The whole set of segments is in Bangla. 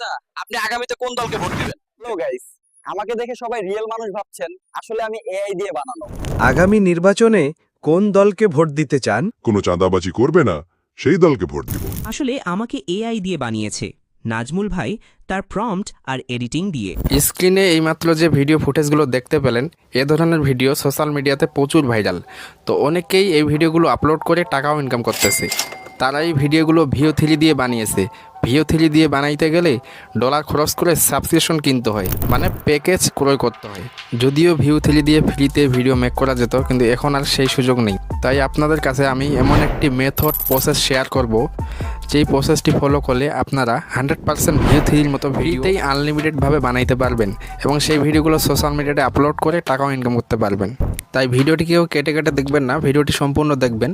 আচ্ছা আপনি আগামীতে কোন দলকে ভোট দিবেন? হ্যালো গাইস আমাকে দেখে সবাই রিয়েল মানুষ ভাবছেন আসলে আমি এআই দিয়ে বানানো। আগামী নির্বাচনে কোন দলকে ভোট দিতে চান? কোনো চাঁদাবাজি করবে না সেই দলকে ভোট দিব। আসলে আমাকে এআই দিয়ে বানিয়েছে নাজমুল ভাই তার প্রম্পট আর এডিটিং দিয়ে। স্ক্রিনে এইমাত্র যে ভিডিও ফুটেজগুলো দেখতে পেলেন এ ধরনের ভিডিও সোশ্যাল মিডিয়াতে প্রচুর ভাইরাল তো অনেকেই এই ভিডিওগুলো আপলোড করে টাকাও ইনকাম করতেছে। তারা এই ভিডিওগুলো ভিও থ্রি দিয়ে বানিয়েছে। ভিও থ্রি দিয়ে বানাইতে গেলে ডলার খরচ করে সাবস্ক্রিপশন কিনতে হয় মানে প্যাকেজ ক্রয় করতে হয়। যদিও ভিউ থ্রি দিয়ে ফ্রিতে ভিডিও মেক করা যেত, কিন্তু এখন আর সেই সুযোগ নেই। তাই আপনাদের কাছে আমি এমন একটি মেথড প্রসেস শেয়ার করব, যেই প্রসেসটি ফলো করলে আপনারা হান্ড্রেড পার্সেন্ট ভিউ থ্রির মতো ভিডিওতেই আনলিমিটেডভাবে বানাইতে পারবেন এবং সেই ভিডিওগুলো সোশ্যাল মিডিয়াতে আপলোড করে টাকাও ইনকাম করতে পারবেন। তাই ভিডিওটি কেউ কেটে কেটে দেখবেন না, ভিডিওটি সম্পূর্ণ দেখবেন।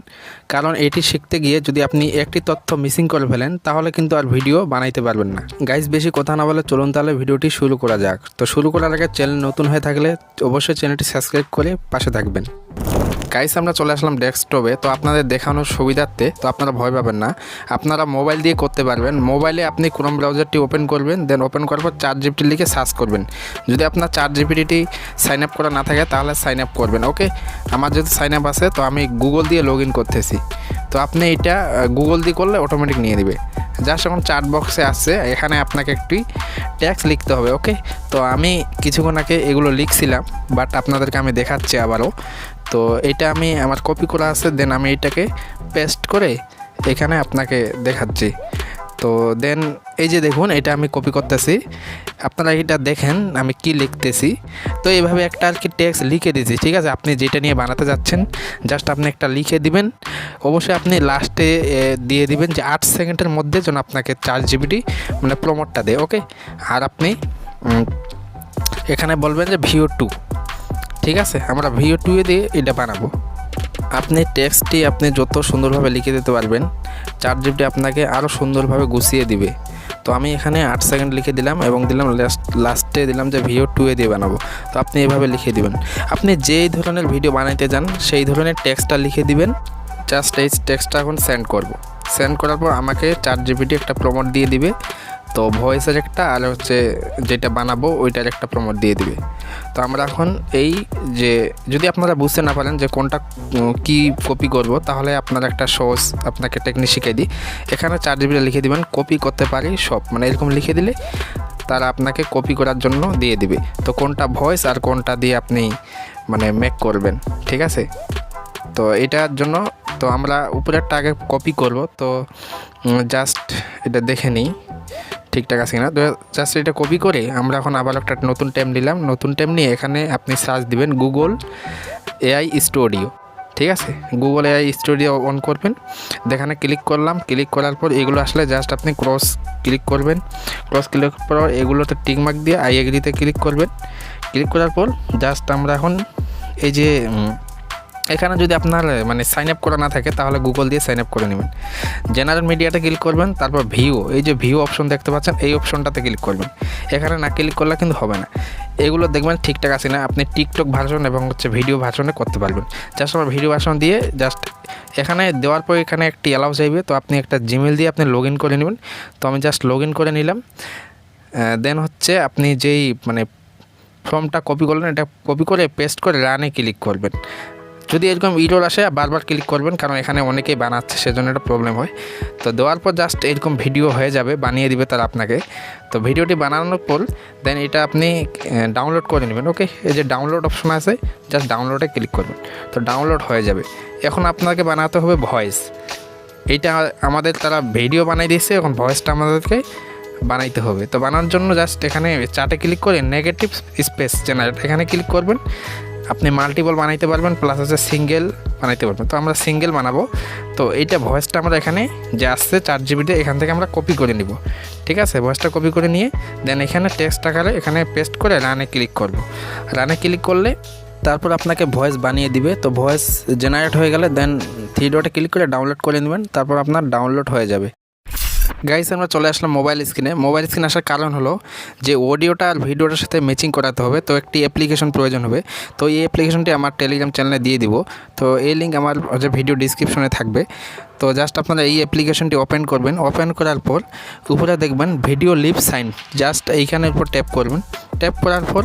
কারণ এটি শিখতে গিয়ে যদি আপনি একটি তথ্য মিসিং করে ফেলেন, তাহলে কিন্তু আর ভিডিও বানাইতে পারবেন না। গাইজ বেশি কথা না বলে চলুন তাহলে ভিডিওটি শুরু করা যাক। তো শুরু করার আগে চ্যানেল নতুন হয়ে থাকলে অবশ্যই চ্যানেলটি সাবস্ক্রাইব করে পাশে থাকবেন। গাইস আমরা চলে আসলাম ডেস্কটপে তো আপনাদের দেখানোর সুবিধার্থে, তো আপনারা ভয় পাবেন না। আপনারা মোবাইল দিয়ে করতে পারবেন। মোবাইলে আপনি ক্রোম ব্রাউজারটি ওপেন করবেন দেন ওপেন করার পর চার জিবিটি লিখে সার্চ করবেন। যদি আপনার চার জিবিটি সাইন আপ করা না থাকে, তাহলে সাইন আপ করবেন ওকে আমার যেহেতু সাইন আপ আছে, তো আমি গুগল দিয়ে লগ ইন করতেছি। তো আপনি এটা গুগল দিয়ে করলে অটোমেটিক নিয়ে দিবে জাস্ট এখন চার্ট বক্সে আসছে এখানে আপনাকে একটি ট্যাক্স লিখতে হবে ওকে তো আমি কিছুক্ষণ আগে এগুলো লিখছিলাম বাট আপনাদেরকে আমি দেখাচ্ছি আবারও। তো এটা আমি, আমার কপি করা আছে দেন আমি এটাকে পেস্ট করে এখানে আপনাকে দেখাচ্ছি। তো দেন এই যে দেখুন, এটা আমি কপি করতেছি। আপনারা এটা দেখেন, আমি কি লিখতেছি। তো এইভাবে একটা আর কি টেক্সট লিখে দিয়েছি, ঠিক আছে? আপনি যেটা নিয়ে বানাতে যাচ্ছেন জাস্ট আপনি একটা লিখে দিবেন। অবশ্যই আপনি লাস্টে দিয়ে দিবেন যে আট সেকেন্ডের মধ্যে যেন আপনাকে চার জিবিটি মানে প্রমোটটা দেয় ওকে আর আপনি এখানে বলবেন যে ভিও টু ঠিক আছে? আমরা ভিও টুয়ে দিয়ে এটা বানাবো। আপনি টেক্সটটি আপনি যত সুন্দরভাবে লিখে দিতে পারবেন চার জিবিটি আপনাকে আরও সুন্দরভাবে গুছিয়ে দিবে। তো আমি এখানে আট সেকেন্ড লিখে দিলাম এবং দিলাম লাস্ট লাস্টে দিলাম যে ভিডিও টুয়ে দিয়ে বানাবো। তো আপনি এভাবে লিখে দিবেন। আপনি যেই ধরনের ভিডিও বানাইতে যান সেই ধরনের টেক্সটটা লিখে দিবেন। জাস্ট এই টেক্সটটা এখন সেন্ড করব। সেন্ড করার পর আমাকে চার জিবিটি একটা প্রমোট দিয়ে দিবে। তো ভয়েসের একটা আর হচ্ছে যেটা বানাবো ওইটার একটা প্রমোট দিয়ে দিবে। তো আমরা এখন এই যে, যদি আপনারা বুঝতে না পারেন যে কোনটা কি কপি করব, তাহলে আপনার একটা সহজ আপনাকে টেকনিক শিখিয়ে দিই। এখানে চার জিবিটা লিখে দিবেন কপি করতে পারি সব মানে এরকম লিখে দিলে তারা আপনাকে কপি করার জন্য দিয়ে দিবে। তো কোনটা ভয়েস আর কোনটা দিয়ে আপনি মানে মেক করবেন, ঠিক আছে? তো এটার জন্য, তো আমরা উপরেরটা আগে কপি করব, তো জাস্ট এটা দেখে নিই। ঠিকঠাক আছে কিনা। তো জাস্ট এটা কপি করে আমরা এখন আবার একটা নতুন ট্যাম নিলাম। নতুন ট্যাম নিয়ে এখানে আপনি সার্চ দিবেন গুগল এআই স্টুডিও ঠিক আছে? গুগল এআই স্টুডিও অন করবেন। দেখানে ক্লিক করলাম। ক্লিক করার পর এগুলো আসলে জাস্ট আপনি ক্রস ক্লিক করবেন। ক্রস ক্লিক করার পর এগুলোতে টিক মার্ক দিয়ে আই এগ্রিতে ক্লিক করবেন। ক্লিক করার পর জাস্ট আমরা এখন এই যে এখানে যদি আপনার মানে সাইন আপ করা না থাকে, তাহলে গুগল দিয়ে সাইন আপ করে নেবেন। জেনারেল মিডিয়াতে ক্লিক করবেন, তারপর ভিউ এই যে ভিউ অপশন দেখতে পাচ্ছেন, এই অপশনটাতে ক্লিক করবেন। এখানে না ক্লিক করলে কিন্তু হবে না। এগুলো দেখবেন ঠিকঠাক আছে না, আপনি টিকটক ভার্সন এবং হচ্ছে ভিডিও ভার্সনে করতে পারবেন। জাস্ট আমার ভিডিও ভার্সন দিয়ে জাস্ট এখানে দেওয়ার পর এখানে একটি অ্যালাউ চাইবে, তো আপনি একটা জিমেল দিয়ে আপনি লগ করে নেবেন। তো আমি জাস্ট লগ করে নিলাম। দেন হচ্ছে আপনি যেই মানে ফর্মটা কপি করলেন, এটা কপি করে পেস্ট করে রানে ক্লিক করবেন। যদি এরকম ইরোর আসে, বারবার ক্লিক করবেন, কারণ এখানে অনেকেই বানাচ্ছে, সেজন্য একটা প্রবলেম হয়। তো দেওয়ার পর জাস্ট এরকম ভিডিও হয়ে যাবে, বানিয়ে দিবে তারা আপনাকে। তো ভিডিওটি বানানোর পর দেন এটা আপনি ডাউনলোড করে নেবেন ওকে এই যে ডাউনলোড অপশন আছে জাস্ট ডাউনলোডে ক্লিক করবেন। তো ডাউনলোড হয়ে যাবে। এখন আপনাকে বানাতে হবে ভয়েস এটা আমাদের তারা ভিডিও বানাই দিয়েছে, এখন ভয়েসটা আমাদেরকে বানাইতে হবে। তো বানানোর জন্য জাস্ট এখানে চাটে ক্লিক করে নেগেটিভ স্পেস জেনারেট এখানে ক্লিক করবেন। আপনি মাল্টিপল বানাইতে পারবেন প্লাস হচ্ছে সিঙ্গেল বানাইতে পারবেন। তো আমরা সিঙ্গেল বানাবো। তো এইটা ভয়েসটা আমরা এখানে যে আসছে চার জিবিতে এখান থেকে আমরা কপি করে নিব। ঠিক আছে? ভয়েসটা কপি করে নিয়ে দেন এখানে টেক্সট আকারে এখানে পেস্ট করে রানে ক্লিক করব। রানে ক্লিক করলে তারপর আপনাকে ভয়েস বানিয়ে দিবে। তো ভয়েস জেনারেট হয়ে গেলে দেন থ্রি ডটে ক্লিক করে ডাউনলোড করে নেবেন। তারপর আপনার ডাউনলোড হয়ে যাবে। গাইস আমরা চলে আসলাম মোবাইল স্ক্রিনে মোবাইল স্ক্রিনে আসার কারণ হলো যে অডিওটা আর ভিডিওটার সাথে ম্যাচিং করাতে হবে, তো একটি অ্যাপ্লিকেশন প্রয়োজন হবে। তো এই অ্যাপ্লিকেশনটি আমার টেলিগ্রাম চ্যানেলে দিয়ে দিব। তো এই লিঙ্ক আমার যে ভিডিও ডিসক্রিপশনে থাকবে। তো জাস্ট আপনারা এই অ্যাপ্লিকেশনটি ওপেন করবেন। ওপেন করার পর উপরে দেখবেন ভিডিও লিপ সাইন জাস্ট এইখানের উপর ট্যাপ করবেন। ট্যাপ করার পর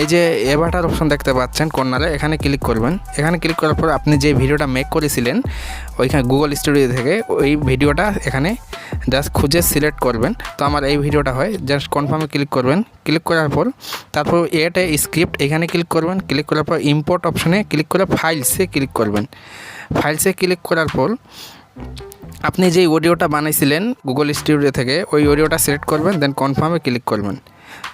এই যে এভাটার অপশন দেখতে পাচ্ছেন কর্নারে, এখানে ক্লিক করবেন। এখানে ক্লিক করার পর আপনি যে ভিডিওটা মেক করেছিলেন, ওইখানে গুগল স্টুডিও থেকে, ওই ভিডিওটা এখানে জাস্ট খুঁজে সিলেক্ট করবেন। তো আমার এই ভিডিওটা হয় জাস্ট কনফার্মে ক্লিক করবেন। ক্লিক করার পর, তারপর এটা স্ক্রিপ্ট এখানে ক্লিক করবেন। ক্লিক করার পর ইম্পোর্ট অপশনে ক্লিক করে ফাইলসে ক্লিক করবেন। ফাইলসে ক্লিক করার পর, আপনি যেই অডিওটা বানাইছিলেন গুগল স্টুডিও থেকে, ওই অডিওটা সিলেক্ট করবেন দেন কনফার্মে ক্লিক করবেন।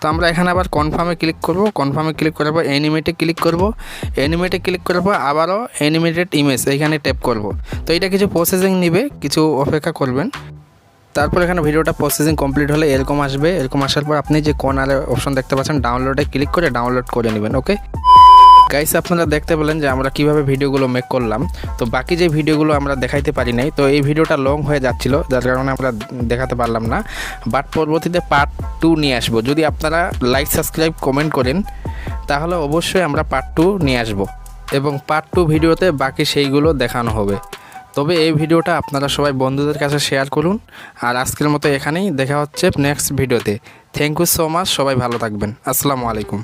তো আমরা এখানে আবার কনফার্মে ক্লিক করব। কনফার্মে ক্লিক করার পর অ্যানিমেটে ক্লিক করব। অ্যানিমেটে ক্লিক করার পর আবারও অ্যানিমেটেড ইমেজ এইখানে ট্যাপ করব। তো এটা কিছু প্রসেসিং নিবে, কিছু অপেক্ষা করবেন। তারপর এখানে ভিডিওটা প্রসেসিং কমপ্লিট হলে এরকম আসবে। এরকম আসার পর আপনি যে কর্নারে অপশন দেখতে পাচ্ছেন ডাউনলোডে ক্লিক করে ডাউনলোড করে নেবেন ওকে গাইস আপনারা দেখতে পেলেন যে আমরা কীভাবে ভিডিওগুলো মেক করলাম। তো বাকি যে ভিডিওগুলো আমরা দেখাইতে পারি নাই, তো এই ভিডিওটা লং হয়ে যাচ্ছিল, যার কারণে আমরা দেখাতে পারলাম না। বাট পরবর্তীতে পার্ট টু নিয়ে আসব। যদি আপনারা লাইক সাবস্ক্রাইব কমেন্ট করেন, তাহলে অবশ্যই আমরা পার্ট টু নিয়ে আসব। এবং পার্ট টু ভিডিওতে বাকি সেইগুলো দেখানো হবে। তবে এই ভিডিওটা আপনারা সবাই বন্ধুদের কাছে শেয়ার করুন। আর আজকের মতো এখানেই দেখা হচ্ছে নেক্সট ভিডিওতে। থ্যাংক ইউ সো মাচ সবাই ভালো থাকবেন। আসসালামু আলাইকুম।